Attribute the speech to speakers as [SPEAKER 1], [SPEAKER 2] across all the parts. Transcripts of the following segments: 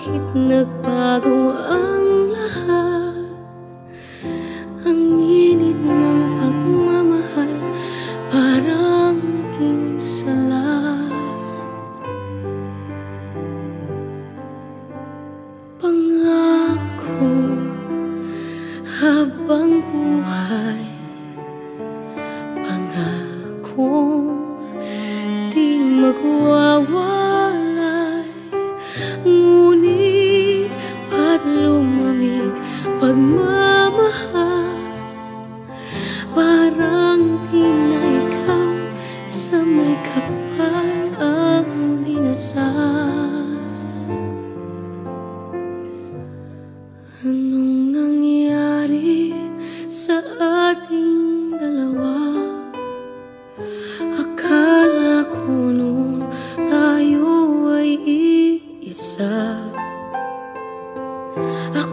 [SPEAKER 1] bakit nagbago ang lahat? Ang init ng pagmamahal parang naging salat Pangako habang buhay Pangako di magwawalay pagmamahal. Parang di sa may kapal ang dinasal. Anong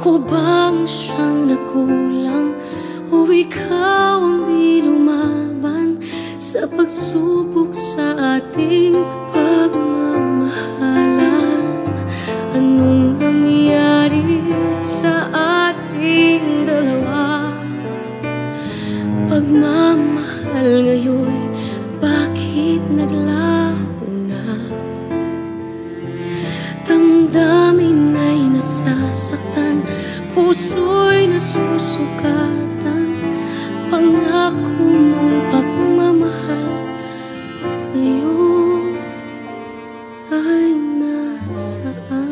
[SPEAKER 1] Ako bang siyang nakulang o ikaw ang di lumaban Sa pagsubok sa ating pagmamahalan Anong nangyari sa ating dalawa? Pagmamahal ngayon, bakit naglaho na? Damdamin ay nasasaktan, Puso'y nasusukatan. Pangako mong pagmamahal Ngayon ay nasaan